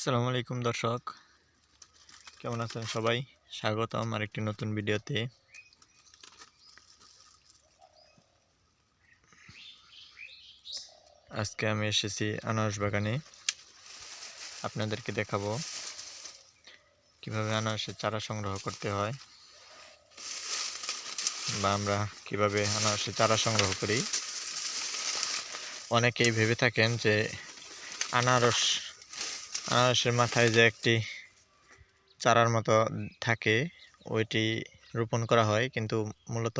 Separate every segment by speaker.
Speaker 1: আসসালামু আলাইকুম দর্শক। কেমন আছেন সবাই? স্বাগতম আর একটি নতুন ভিডিওতে। আজকে আমি এসেছি আনারস বাগানে। আপনাদেরকে দেখাবো কীভাবে আনারসের চারা সংগ্রহ করতে হয় বা আমরা কীভাবে আনারসের চারা সংগ্রহ করি। অনেকেই ভেবে থাকেন যে আনারস আনারসের মাথায় যে একটি চারার মতো থাকে, ওইটি রোপণ করা হয়, কিন্তু মূলত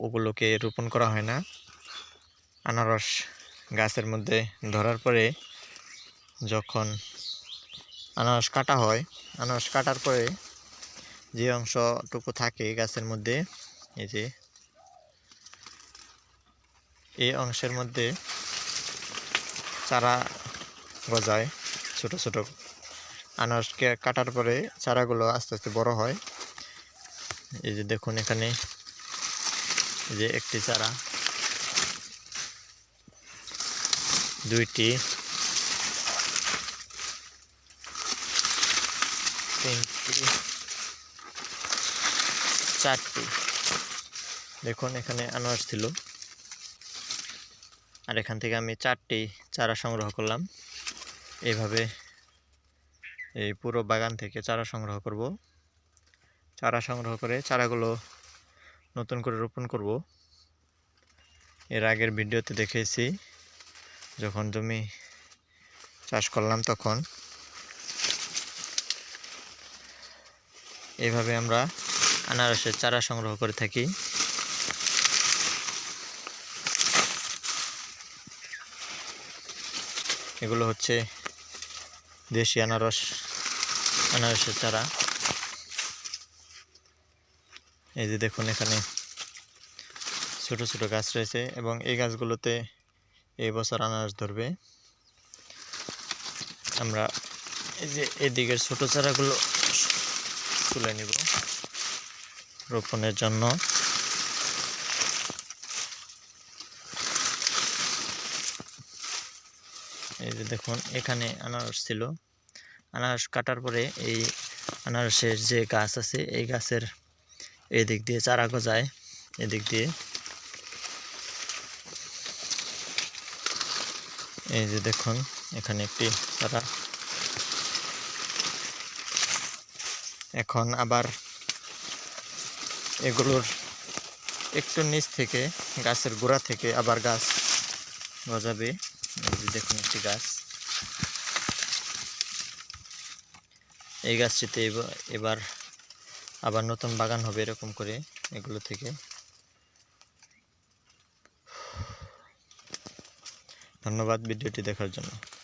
Speaker 1: ওগুলোকে রোপণ করা হয় না। আনারস গাছের মধ্যে ধরার পরে যখন আনারস কাটা হয়, আনারস কাটার পরে যে অংশটুকু থাকে গাছের মধ্যে, এই যে এই অংশের মধ্যে চারা গজায় ছোট ছোট। আনারসকে কাটার পরে চারাগুলো আস্তে আস্তে বড় হয়। এই যে দেখুন এখানে যে একটি চারা। দুইটি। তিনটি। চারটি। দেখুন এখানে আনারস ছিল। আর এখান থেকে আমি চারটি চারা সংগ্রহ করলাম। এইভাবে এই পুরো বাগান থেকে চারা সংগ্রহ করব। চারা সংগ্রহ করে চারাগুলো নতুন করে রোপণ করব। এর আগের ভিডিওতে দেখেছি, যখন জমি চাষ করলাম তখন। এইভাবে আমরা আনারসের চারা সংগ্রহ করে থাকি। এগুলো হচ্ছে দেশি আনারস, আনারসের চারা। এই যে দেখুন এখানে ছোট ছোট গাছ রয়েছে এবং এই গাছগুলোতে এই বছর আনারস ধরবে। আমরা এই যে এদিকের ছোট চারাগুলো তুলে নিব রোপণের জন্য। এই যে দেখুন এখানে আনারস ছিল। আনারস কাটার পরে এই আনারসের যে গাছ আছে, এই গাছের এদিক দিয়ে চারা গজায়, এদিক দিয়ে এই যে দেখুন, এখানে একটি চারা। এখন আবার এগুলোর একটু নিচ থেকে, গাছের গোড়া থেকে আবার গাছ গজাবে। দেখুন একটি গাছ। এই গাছটিতে এবা- এবার আবার নতুন বাগান হবে এরকম করে এগুলো থেকে। ধন্যবাদ ভিডিওটি দেখার জন্য।